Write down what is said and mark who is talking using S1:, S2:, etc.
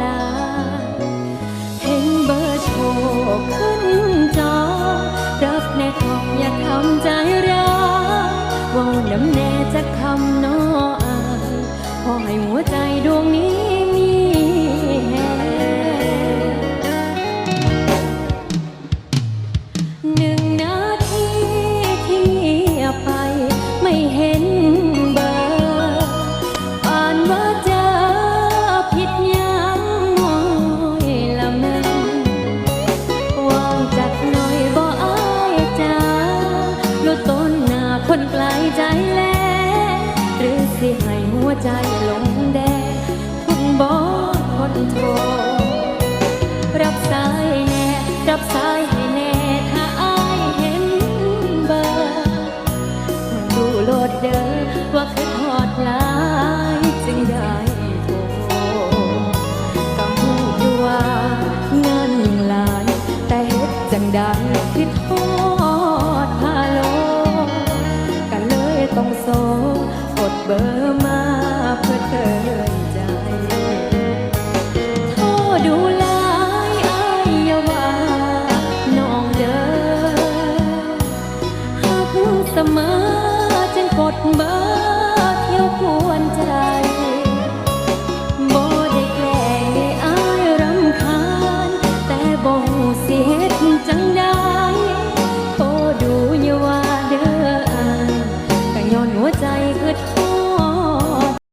S1: ลาเห็นเบอร์โทรขึ้นจอ รับแน่ทองอย่าทำใจร้ายเว่าน้ำแน่จะคำน้ออายพอให้หัวใจดวงนี้ นหน้าคนไกลใจแลหรือสิให้หัวใจลงแดงคุณบอกคนโทรรับสายแน่รับสายให้แน่ถ้าอายเห็นเบอร์คนดูโลดเด้อว่าคือทอดลายจึงได้โทรก็หูอยู่ว่างานหลายแต่เฮ็ดจังได้คือทอ มอจึงกดเบอร์เที่ยวกวนใจบ่ได้แกล้งให้อายรำคาญ แต่บ่หูสิเฮ็ดจังได้โทรดูเยาว่าเด้ออายก็ย้อนหัวใจคือ